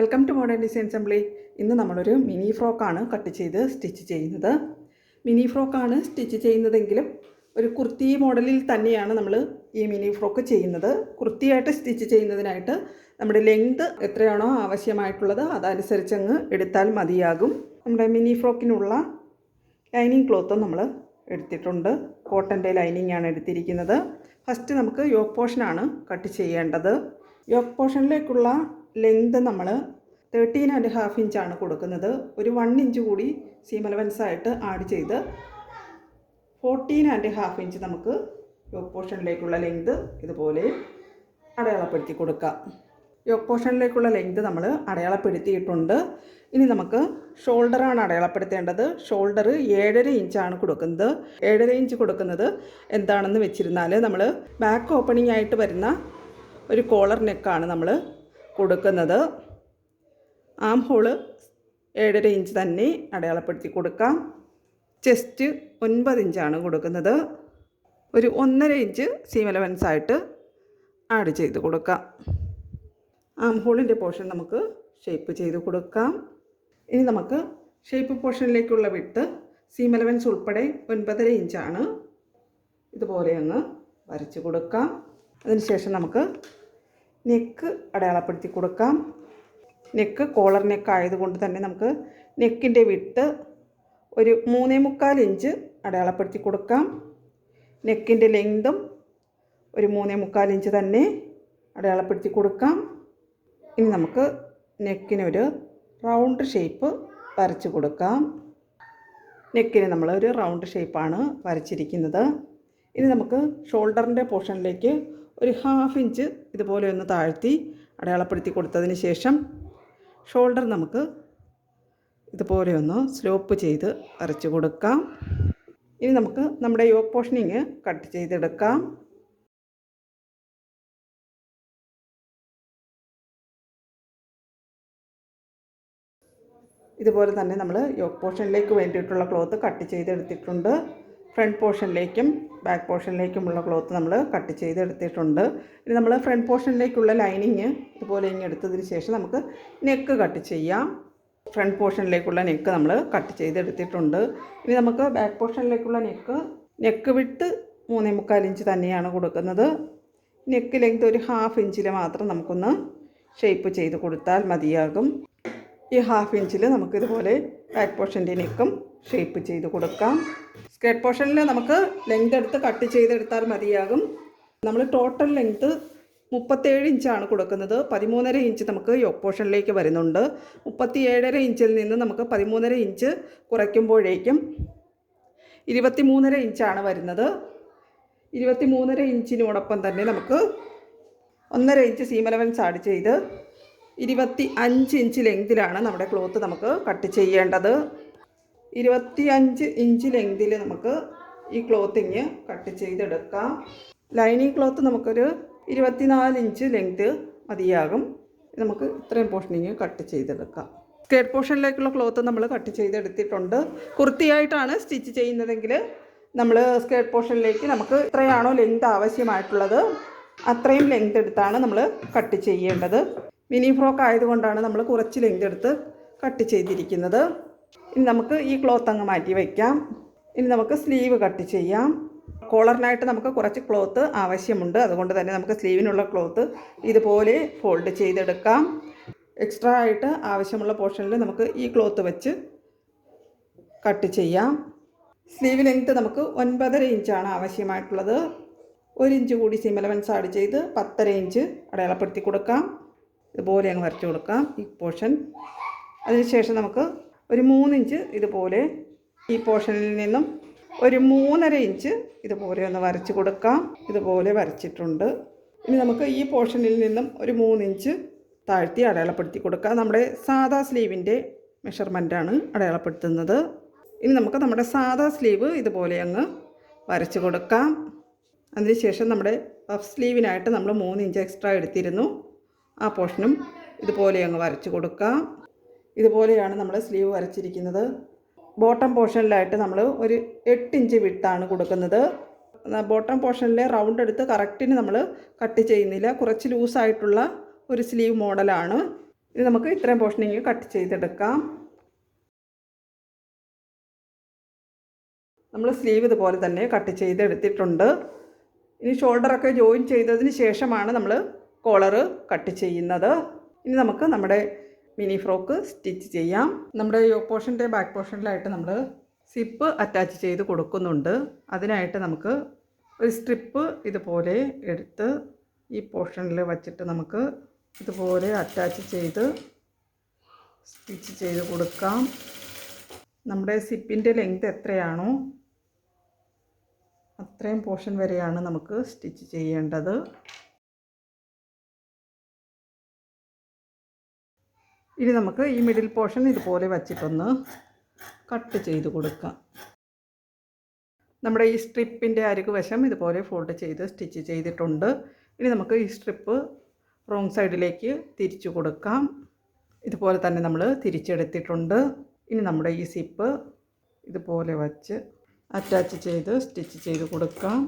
Welcome to modern design assembly ഇന്ന് നമ്മളൊരു mini ഫ്രോക്കാണ് കട്ട് ചെയ്ത് സ്റ്റിച്ച് ചെയ്യുന്നത്. മിനി ഫ്രോക്കാണ് സ്റ്റിച്ച് ചെയ്യുന്നതെങ്കിലും ഒരു കുർത്തി മോഡലിൽ തന്നെയാണ് നമ്മൾ ഈ മിനി ഫ്രോക്ക് ചെയ്യുന്നത്. കുർത്തിയായിട്ട് സ്റ്റിച്ച് ചെയ്യുന്നതിനായിട്ട് നമ്മുടെ ലെങ്ത് എത്രയാണോ ആവശ്യമായിട്ടുള്ളത് അതനുസരിച്ച് അങ്ങ് എടുത്താൽ മതിയാകും. നമ്മുടെ മിനി ഫ്രോക്കിനുള്ള ലൈനിങ് ക്ലോത്തും നമ്മൾ എടുത്തിട്ടുണ്ട്. കോട്ടന്റെ ലൈനിങ് ആണ് എടുത്തിരിക്കുന്നത്. ഫസ്റ്റ് നമുക്ക് യോക്ക് പോർഷനാണ് കട്ട് ചെയ്യേണ്ടത്. യോക്ക് പോർഷനിലേക്കുള്ള ലെങ്ത് നമ്മൾ തേർട്ടീൻ ആൻഡ് ഹാഫ് ഇഞ്ചാണ് കൊടുക്കുന്നത്. ഒരു വൺ ഇഞ്ച് കൂടി സീം അലവൻസ് ആയിട്ട് ആഡ് ചെയ്ത് ഫോർട്ടീൻ ആൻഡ് ഹാഫ് ഇഞ്ച് നമുക്ക് യോക്ക് പോർഷനിലേക്കുള്ള ലെങ്ത് ഇതുപോലെ അടയാളപ്പെടുത്തി കൊടുക്കാം. യോക്ക് പോർഷനിലേക്കുള്ള ലെങ്ത് നമ്മൾ അടയാളപ്പെടുത്തിയിട്ടുണ്ട്. ഇനി നമുക്ക് ഷോൾഡറാണ് അടയാളപ്പെടുത്തേണ്ടത്. ഷോൾഡർ ഏഴര ഇഞ്ചാണ് കൊടുക്കുന്നത്. ഏഴര ഇഞ്ച് കൊടുക്കുന്നത് എന്താണെന്ന് വെച്ചിരുന്നാൽ നമ്മൾ ബാക്ക് ഓപ്പണിംഗ് ആയിട്ട് വരുന്ന ഒരു കോളർ നെക്കാണ് നമ്മൾ കൊടുക്കുന്നത്. ആം ഹോൾ ഏഴര ഇഞ്ച് തന്നെ അടയാളപ്പെടുത്തി കൊടുക്കാം. ചെസ്റ്റ് ഒൻപത് ഇഞ്ചാണ് കൊടുക്കുന്നത്. ഒരു ഒന്നര ഇഞ്ച് സീം ആയിട്ട് ആഡ് ചെയ്ത് കൊടുക്കാം. ആം ഹോളിന്റെ പോർഷൻ നമുക്ക് ഷേപ്പ് ചെയ്ത് കൊടുക്കാം. ഇനി നമുക്ക് ഷേപ്പ് പോർഷനിലേക്കുള്ള വിട്ട് സീം അലവൻസ് ഉൾപ്പെടെ ഒൻപതര ഇഞ്ചാണ് ഇതുപോലെ അങ്ങ് വരച്ച് കൊടുക്കാം. അതിനുശേഷം നമുക്ക് നെക്ക് അടയാളപ്പെടുത്തി കൊടുക്കാം. നെക്ക് കോളർ നെക്ക് ആയതുകൊണ്ട് തന്നെ നമുക്ക് നെക്കിന്റെ വിട്ട് ഒരു മൂന്നേ മുക്കാൽ ഇഞ്ച് അടയാളപ്പെടുത്തി കൊടുക്കാം. നെക്കിന്റെ ലെങ്തും ഒരു മൂന്നേ മുക്കാൽ ഇഞ്ച് തന്നെ അടയാളപ്പെടുത്തി കൊടുക്കാം. ഇനി നമുക്ക് നെക്കിനൊരു റൗണ്ട് ഷേപ്പ് വരച്ച് കൊടുക്കാം. നെക്കിന് നമ്മൾ ഒരു റൗണ്ട് ഷേപ്പാണ് വരച്ചിരിക്കുന്നത്. ഇനി നമുക്ക് ഷോൾഡറിന്റെ പോർഷനിലേക്ക് ഒരു ഹാഫ് ഇഞ്ച് ഇതുപോലെ ഒന്ന് താഴ്ത്തി അടയാളപ്പെടുത്തി കൊടുത്തതിന് ശേഷം ഷോൾഡർ നമുക്ക് ഇതുപോലെ ഒന്ന് സ്ലോപ്പ് ചെയ്ത് അരച്ചു കൊടുക്കാം. ഇനി നമുക്ക് നമ്മുടെ യോക്ക് പോഷനിങ് കട്ട് ചെയ്തെടുക്കാം. ഇതുപോലെ തന്നെ നമ്മൾ യോക്ക് പോർഷനിലേക്ക് വേണ്ടിയിട്ടുള്ള ക്ലോത്ത് കട്ട് ചെയ്തെടുത്തിട്ടുണ്ട്. ഫ്രണ്ട് പോർഷനിലേക്കും ബാക്ക് പോർഷനിലേക്കുമുള്ള ക്ലോത്ത് നമ്മൾ കട്ട് ചെയ്ത് എടുത്തിട്ടുണ്ട് ഇനി നമ്മൾ ഫ്രണ്ട് പോർഷനിലേക്കുള്ള ലൈനിങ് ഇതുപോലെ ഇങ്ങനെ എടുത്തതിന് ശേഷം നമുക്ക് നെക്ക് കട്ട് ചെയ്യാം. ഫ്രണ്ട് പോർഷനിലേക്കുള്ള നെക്ക് നമ്മൾ കട്ട് ചെയ്ത് എടുത്തിട്ടുണ്ട് ഇനി നമുക്ക് ബാക്ക് പോർഷനിലേക്കുള്ള നെക്ക് നെക്ക് വിട്ട് മൂന്നേ മുക്കാൽ ഇഞ്ച് തന്നെയാണ് കൊടുക്കുന്നത്. നെക്ക് ലെങ്ത് ഒരു ഹാഫ് ഇഞ്ചിൽ മാത്രം നമുക്കൊന്ന് ഷേപ്പ് ചെയ്ത് കൊടുത്താൽ മതിയാകും. ഈ ഹാഫ് ഇഞ്ചിൽ നമുക്കിതുപോലെ ബാക്ക് പോർഷന്റെ നെക്കും ഷേപ്പ് ചെയ്ത് കൊടുക്കാം. സ്കേർട്ട് പോർഷനിൽ നമുക്ക് ലെങ്ത് എടുത്ത് കട്ട് ചെയ്തെടുത്താൽ മതിയാകും. നമ്മൾ ടോട്ടൽ ലെങ്ത്ത് മുപ്പത്തേഴ് ഇഞ്ചാണ് കൊടുക്കുന്നത്. പതിമൂന്നര ഇഞ്ച് നമുക്ക് യോക്ക് പോർഷനിലേക്ക് വരുന്നുണ്ട്. മുപ്പത്തി ഏഴര ഇഞ്ചിൽ നിന്ന് നമുക്ക് പതിമൂന്നര ഇഞ്ച് കുറയ്ക്കുമ്പോഴേക്കും ഇരുപത്തി മൂന്നര ഇഞ്ചാണ് വരുന്നത്. ഇരുപത്തി മൂന്നര ഇഞ്ചിനോടൊപ്പം തന്നെ നമുക്ക് ഒന്നര ഇഞ്ച് സീം അലവൻസ് ആഡ് ചെയ്ത് ഇരുപത്തി അഞ്ച് ഇഞ്ച് ലെങ്തിലാണ് നമ്മുടെ ക്ലോത്ത് നമുക്ക് കട്ട് ചെയ്യേണ്ടത്. ഇരുപത്തി അഞ്ച് ഇഞ്ച് ലെങ്തിൽ നമുക്ക് ഈ ക്ലോത്തിങ് കട്ട് ചെയ്തെടുക്കാം. ലൈനിങ് ക്ലോത്ത് നമുക്കൊരു ഇരുപത്തിനാല് ഇഞ്ച് ലെങ്ത് മതിയാകും. നമുക്ക് ഇത്രയും പോർഷനിങ് കട്ട് ചെയ്തെടുക്കാം. സ്കേർട്ട് പോർഷനിലേക്കുള്ള ക്ലോത്ത് നമ്മൾ കട്ട് ചെയ്തെടുത്തിട്ടുണ്ട്. കുർത്തിയായിട്ടാണ് സ്റ്റിച്ച് ചെയ്യുന്നതെങ്കിൽ നമ്മൾ സ്കേർട്ട് പോർഷനിലേക്ക് നമുക്ക് ഇത്രയാണോ ലെങ്ത് ആവശ്യമായിട്ടുള്ളത് അത്രയും ലെങ്ത് എടുത്താണ് നമ്മൾ കട്ട് ചെയ്യേണ്ടത്. മിനി ഫ്രോക്ക് ആയതുകൊണ്ടാണ് നമ്മൾ കുറച്ച് ലെങ്ത് എടുത്ത് കട്ട് ചെയ്തിരിക്കുന്നത്. ഇനി നമുക്ക് ഈ ക്ലോത്ത് അങ്ങ് മാറ്റി വയ്ക്കാം. ഇനി നമുക്ക് സ്ലീവ് കട്ട് ചെയ്യാം. കോളറിനായിട്ട് നമുക്ക് കുറച്ച് ക്ലോത്ത് ആവശ്യമുണ്ട്. അതുകൊണ്ട് തന്നെ നമുക്ക് സ്ലീവിനുള്ള ക്ലോത്ത് ഇതുപോലെ ഫോൾഡ് ചെയ്തെടുക്കാം. എക്സ്ട്രാ ആയിട്ട് ആവശ്യമുള്ള പോർഷനിൽ നമുക്ക് ഈ ക്ലോത്ത് വെച്ച് കട്ട് ചെയ്യാം. സ്ലീവ് ലെങ്ത്ത് നമുക്ക് ഒൻപതര ഇഞ്ചാണ് ആവശ്യമായിട്ടുള്ളത്. ഒരു ഇഞ്ച് കൂടി സിമലവൻസ് ആഡ് ചെയ്ത് പത്തര ഇഞ്ച് അടയാളപ്പെടുത്തി കൊടുക്കാം. ഇതുപോലെ അങ്ങ് വരച്ചു കൊടുക്കാം. ഈ പോർഷൻ അതിനുശേഷം നമുക്ക് ഒരു മൂന്നിഞ്ച് ഇതുപോലെ ഈ പോർഷനിൽ നിന്നും ഒരു മൂന്നര ഇഞ്ച് ഇതുപോലെ ഒന്ന് വരച്ച് കൊടുക്കാം. ഇതുപോലെ വരച്ചിട്ടുണ്ട്. ഇനി നമുക്ക് ഈ പോർഷനിൽ നിന്നും ഒരു മൂന്നിഞ്ച് താഴ്ത്തി അടയാളപ്പെടുത്തി കൊടുക്കാം. നമ്മുടെ സാദാ സ്ലീവിന്റെ മെഷർമെന്റാണ് അടയാളപ്പെടുത്തുന്നത്. ഇനി നമുക്ക് നമ്മുടെ സാദാ സ്ലീവ് ഇതുപോലെ അങ്ങ് വരച്ച് കൊടുക്കാം. അതിനുശേഷം നമ്മുടെ പഫ് സ്ലീവിനായിട്ട് നമ്മൾ മൂന്ന് ഇഞ്ച് എക്സ്ട്രാ എടുത്തിരുന്നു. ആ പോർഷനും ഇതുപോലെ അങ്ങ് വരച്ച് കൊടുക്കാം. ഇതുപോലെയാണ് നമ്മൾ സ്ലീവ് വരച്ചിരിക്കുന്നത്. ബോട്ടം പോർഷനിലായിട്ട് നമ്മൾ ഒരു എട്ട് ഇഞ്ച് വിട്ടാണ് കൊടുക്കുന്നത്. ബോട്ടം പോർഷനിലെ റൗണ്ട് എടുത്ത് കറക്റ്റിന് നമ്മൾ കട്ട് ചെയ്യുന്നില്ല. കുറച്ച് ലൂസായിട്ടുള്ള ഒരു സ്ലീവ് മോഡലാണ്. ഇത് നമുക്ക് ഇത്രയും പോർഷനിങ് കട്ട് ചെയ്തെടുക്കാം. നമ്മൾ സ്ലീവ് ഇതുപോലെ തന്നെ കട്ട് ചെയ്തെടുത്തിട്ടുണ്ട്. ഇനി ഷോൾഡറൊക്കെ ജോയിൻ ചെയ്തതിന് ശേഷമാണ് നമ്മൾ കോളറ് കട്ട് ചെയ്യുന്നത്. ഇനി നമുക്ക് നമ്മുടെ മിനി ഫ്രോക്ക് സ്റ്റിച്ച് ചെയ്യാം. നമ്മുടെ യോ പോർഷന്റെ ബാക്ക് പോർഷനിലായിട്ട് നമ്മൾ സിപ്പ് അറ്റാച്ച് ചെയ്ത് കൊടുക്കുന്നുണ്ട്. അതിനായിട്ട് നമുക്ക് ഒരു സ്ട്രിപ്പ് ഇതുപോലെ എടുത്ത് ഈ പോർഷനിൽ വച്ചിട്ട് നമുക്ക് ഇതുപോലെ അറ്റാച്ച് ചെയ്ത് സ്റ്റിച്ച് ചെയ്ത് കൊടുക്കാം. നമ്മുടെ സിപ്പിന്റെ ലെങ്ത് എത്രയാണോ അത്രയും പോർഷൻ വരെയാണ് നമുക്ക് സ്റ്റിച്ച് ചെയ്യേണ്ടത്. ഇനി നമുക്ക് ഈ മിഡിൽ പോർഷൻ ഇതുപോലെ വച്ചിട്ടൊന്ന് കട്ട് ചെയ്ത് കൊടുക്കാം. നമ്മുടെ ഈ സ്ട്രിപ്പിന്റെ അരുക് വശം ഇതുപോലെ ഫോൾഡ് ചെയ്ത് സ്റ്റിച്ച് ചെയ്തിട്ടുണ്ട്. ഇനി നമുക്ക് ഈ സ്ട്രിപ്പ് റോങ് സൈഡിലേക്ക് തിരിച്ചു കൊടുക്കാം. ഇതുപോലെ തന്നെ നമ്മൾ തിരിച്ചെടുത്തിട്ടുണ്ട്. ഇനി നമ്മുടെ ഈ സിപ്പ് ഇതുപോലെ വച്ച് അറ്റാച്ച് ചെയ്ത് സ്റ്റിച്ച് ചെയ്ത് കൊടുക്കാം.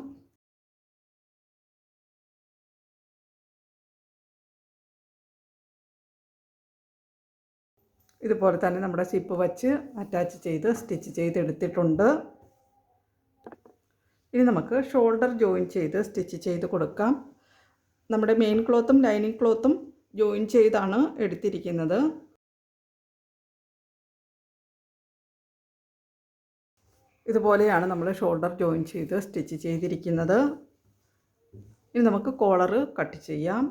ഇതുപോലെ തന്നെ നമ്മുടെ സിപ്പ് വച്ച് അറ്റാച്ച് ചെയ്ത് സ്റ്റിച്ച് ചെയ്തെടുത്തിട്ടുണ്ട്. ഇനി നമുക്ക് ഷോൾഡർ ജോയിൻ ചെയ്ത് സ്റ്റിച്ച് ചെയ്ത് കൊടുക്കാം. നമ്മുടെ മെയിൻ ക്ലോത്തും ലൈനിങ് ക്ലോത്തും ജോയിൻ ചെയ്താണ് എടുത്തിരിക്കുന്നത്. ഇതുപോലെയാണ് നമ്മൾ ഷോൾഡർ ജോയിൻ ചെയ്ത് സ്റ്റിച്ച് ചെയ്തിരിക്കുന്നത്. ഇനി നമുക്ക് കോളറ് കട്ട് ചെയ്യാം.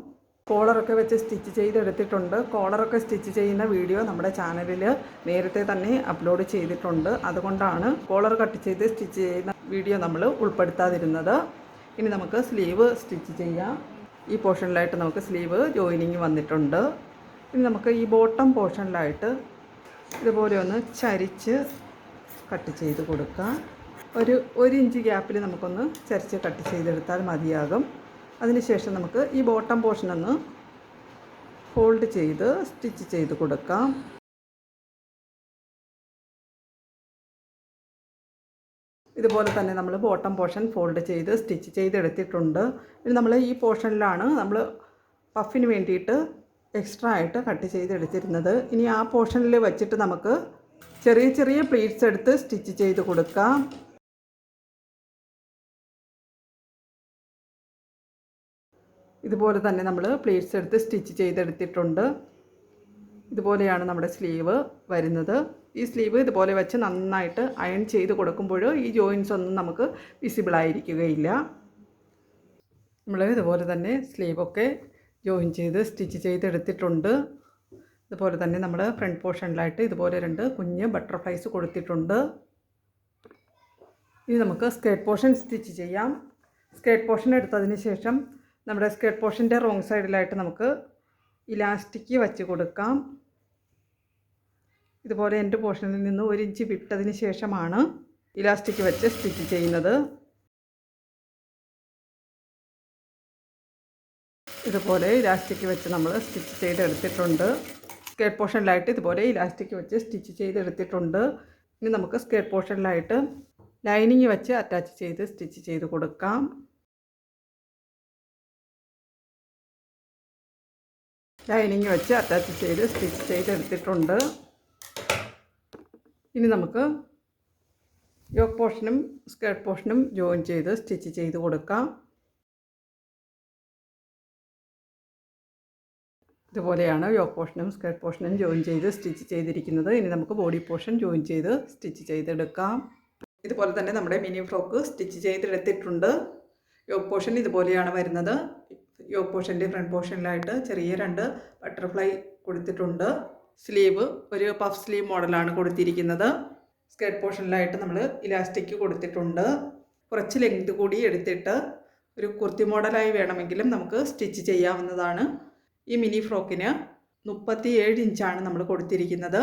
കോളറൊക്കെ വെച്ച് സ്റ്റിച്ച് ചെയ്തെടുത്തിട്ടുണ്ട്. കോളറൊക്കെ സ്റ്റിച്ച് ചെയ്യുന്ന വീഡിയോ നമ്മുടെ ചാനലിൽ നേരത്തെ തന്നെ അപ്ലോഡ് ചെയ്തിട്ടുണ്ട്. അതുകൊണ്ടാണ് കോളർ കട്ട് ചെയ്ത് സ്റ്റിച്ച് ചെയ്യുന്ന വീഡിയോ നമ്മൾ ഉൾപ്പെടുത്താതിരുന്നത്. ഇനി നമുക്ക് സ്ലീവ് സ്റ്റിച്ച് ചെയ്യാം. ഈ പോർഷനിലായിട്ട് നമുക്ക് സ്ലീവ് ജോയിനിങ് വന്നിട്ടുണ്ട്. ഇനി നമുക്ക് ഈ ബോട്ടം പോർഷനിലായിട്ട് ഇതുപോലെ ഒന്ന് ചരിച്ച് കട്ട് ചെയ്ത് കൊടുക്കാം. ഒരു ഒരു ഇഞ്ച് ഗ്യാപ്പിൽ നമുക്കൊന്ന് ചരിച്ച് കട്ട് ചെയ്തെടുത്താൽ മതിയാകും. അതിനുശേഷം നമുക്ക് ഈ ബോട്ടം പോർഷൻ ഒന്ന് ഫോൾഡ് ചെയ്ത് സ്റ്റിച്ച് ചെയ്ത് കൊടുക്കാം. ഇതുപോലെ തന്നെ നമ്മൾ ബോട്ടം പോർഷൻ ഫോൾഡ് ചെയ്ത് സ്റ്റിച്ച് ചെയ്തെടുത്തിട്ടുണ്ട് ഇനി നമ്മൾ ഈ പോർഷനിലാണ് നമ്മൾ പഫിന് വേണ്ടിയിട്ട് എക്സ്ട്രാ ആയിട്ട് കട്ട് ചെയ്തെടുത്തിരുന്നത് ഇനി ആ പോർഷനിൽ വെച്ചിട്ട് നമുക്ക് ചെറിയ ചെറിയ പ്ലീറ്റ്സ് എടുത്ത് സ്റ്റിച്ച് ചെയ്ത് കൊടുക്കാം. ഇതുപോലെ തന്നെ നമ്മൾ പ്ലീറ്റ്സ് എടുത്ത് സ്റ്റിച്ച് ചെയ്തെടുത്തിട്ടുണ്ട്. ഇതുപോലെയാണ് നമ്മുടെ സ്ലീവ് വരുന്നത്. ഈ സ്ലീവ് ഇതുപോലെ വെച്ച് നന്നായിട്ട് അയൺ ചെയ്ത് കൊടുക്കുമ്പോൾ ഈ ജോയിൻസ് ഒന്നും നമുക്ക് വിസിബിൾ ആയിരിക്കുകയില്ല. നമ്മൾ ഇതുപോലെ തന്നെ സ്ലീവൊക്കെ ജോയിൻ ചെയ്ത് സ്റ്റിച്ച് ചെയ്തെടുത്തിട്ടുണ്ട്. ഇതുപോലെ തന്നെ നമ്മൾ ഫ്രണ്ട് പോർഷനിലായിട്ട് ഇതുപോലെ രണ്ട് കുഞ്ഞ് ബട്ടർഫ്ലൈസ് കൊടുത്തിട്ടുണ്ട്. ഇനി നമുക്ക് സ്കേർട്ട് പോർഷൻ സ്റ്റിച്ച് ചെയ്യാം. സ്കേർട്ട് പോർഷൻ എടുത്തതിന് ശേഷം നമ്മുടെ സ്കേർട്ട് പോർഷന്റെ റോങ് സൈഡിലായിട്ട് നമുക്ക് ഇലാസ്റ്റിക് വച്ച് കൊടുക്കാം. ഇതുപോലെ എന്റെ പോർഷനിൽ നിന്ന് ഒരു ഇഞ്ച് വിട്ടതിന് ശേഷമാണ് ഇലാസ്റ്റിക് വെച്ച് സ്റ്റിച്ച് ചെയ്യുന്നത്. ഇതുപോലെ ഇലാസ്റ്റിക് വെച്ച് നമ്മൾ സ്റ്റിച്ച് ചെയ്തെടുത്തിട്ടുണ്ട്. സ്കേർട്ട് പോർഷനിലായിട്ട് ഇതുപോലെ ഇലാസ്റ്റിക് വെച്ച് സ്റ്റിച്ച് ചെയ്തെടുത്തിട്ടുണ്ട്. ഇനി നമുക്ക് സ്കേർട്ട് പോർഷനിലായിട്ട് ലൈനിങ് വെച്ച് അറ്റാച്ച് ചെയ്ത് സ്റ്റിച്ച് ചെയ്ത് കൊടുക്കാം. ലൈനിങ് വെച്ച് അറ്റാച്ച് ചെയ്ത് സ്റ്റിച്ച് ചെയ്തെടുത്തിട്ടുണ്ട്. ഇനി നമുക്ക് യോക്ക് പോർഷനും സ്കേർട്ട് പോർഷനും ജോയിൻ ചെയ്ത് സ്റ്റിച്ച് ചെയ്ത് കൊടുക്കാം. ഇതുപോലെയാണ് യോക്ക് പോർഷനും സ്കേർട്ട് പോർഷനും ജോയിൻ ചെയ്ത് സ്റ്റിച്ച് ചെയ്തിരിക്കുന്നത്. ഇനി നമുക്ക് ബോഡി പോർഷൻ ജോയിൻ ചെയ്ത് സ്റ്റിച്ച് ചെയ്തെടുക്കാം. ഇതുപോലെ തന്നെ നമ്മുടെ മിനി ഫ്രോക്ക് സ്റ്റിച്ച് ചെയ്തെടുത്തിട്ടുണ്ട്. യോക്ക് പോർഷൻ ഇതുപോലെയാണ് വരുന്നത്. യോക്ക് പോർഷന്റെ ഫ്രണ്ട് പോർഷനിലായിട്ട് ചെറിയ രണ്ട് ബട്ടർഫ്ലൈ കൊടുത്തിട്ടുണ്ട്. സ്ലീവ് ഒരു പഫ് സ്ലീവ് മോഡലാണ് കൊടുത്തിരിക്കുന്നത്. സ്കേർട്ട് പോർഷനിലായിട്ട് നമ്മൾ ഇലാസ്റ്റിക് കൊടുത്തിട്ടുണ്ട്. കുറച്ച് ലെങ്ത് കൂടി എടുത്തിട്ട് ഒരു കുർത്തി മോഡലായി വേണമെങ്കിലും നമുക്ക് സ്റ്റിച്ച് ചെയ്യാവുന്നതാണ്. ഈ മിനി ഫ്രോക്കിന് മുപ്പത്തി ഏഴ് ഇഞ്ചാണ് നമ്മൾ കൊടുത്തിരിക്കുന്നത്.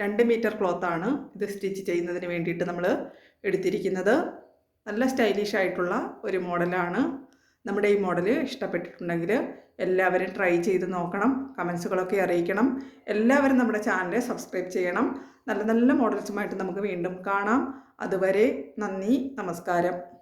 രണ്ട് മീറ്റർ ക്ലോത്താണ് ഇത് സ്റ്റിച്ച് ചെയ്യുന്നതിന് വേണ്ടിയിട്ട് നമ്മൾ എടുത്തിരിക്കുന്നത്. നല്ല സ്റ്റൈലിഷ് ആയിട്ടുള്ള ഒരു മോഡലാണ് നമ്മുടെ ഈ മോഡൽ ഇഷ്ടപ്പെട്ടിട്ടുണ്ടെങ്കിൽ എല്ലാവരും ട്രൈ ചെയ്ത് നോക്കണം കമൻസുകളൊക്കെ അറിയിക്കണം. എല്ലാവരും നമ്മുടെ ചാനൽ സബ്സ്ക്രൈബ് ചെയ്യണം. നല്ല നല്ല മോഡൽസുമായിട്ട് നമുക്ക് വീണ്ടും കാണാം. അതുവരെ നന്ദി നമസ്കാരം.